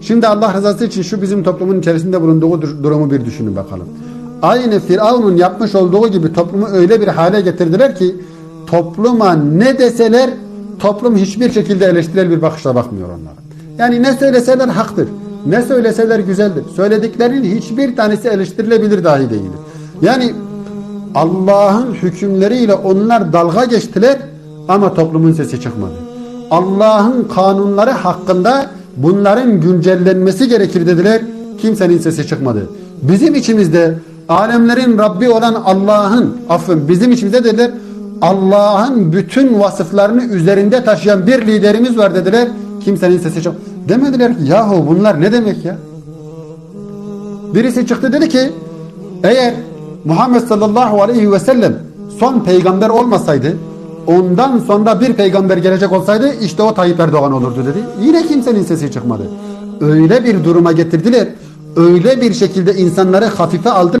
Şimdi Allah rızası için şu bizim toplumun içerisinde bulunduğu dur- durumu bir düşünün bakalım. Aynı Firavun'un yapmış olduğu gibi toplumu öyle bir hale getirdiler ki topluma ne deseler toplum hiçbir şekilde eleştirel bir bakışla bakmıyor onlara. Yani ne söyleseler haktır. Ne söyleseler güzeldir. Söylediklerinin hiçbir tanesi eleştirilebilir dahi değildir. Yani Allah'ın hükümleriyle onlar dalga geçtiler ama toplumun sesi çıkmadı. Allah'ın kanunları hakkında bunların güncellenmesi gerekir dediler. Kimsenin sesi çıkmadı. Bizim içimizde alemlerin Rabbi olan Allah'ın affın bizim içimizde dediler. Allah'ın bütün vasıflarını üzerinde taşıyan bir liderimiz var dediler. Kimsenin sesi çıkmadı. Demediler ki yahu bunlar ne demek ya? Birisi çıktı dedi ki eğer Muhammed sallallahu aleyhi ve sellem son peygamber olmasaydı ondan sonra bir peygamber gelecek olsaydı işte o Tayyip Erdoğan olurdu dedi. Yine kimsenin sesi çıkmadı. Öyle bir duruma getirdiler. Öyle bir şekilde insanları hafife aldılar.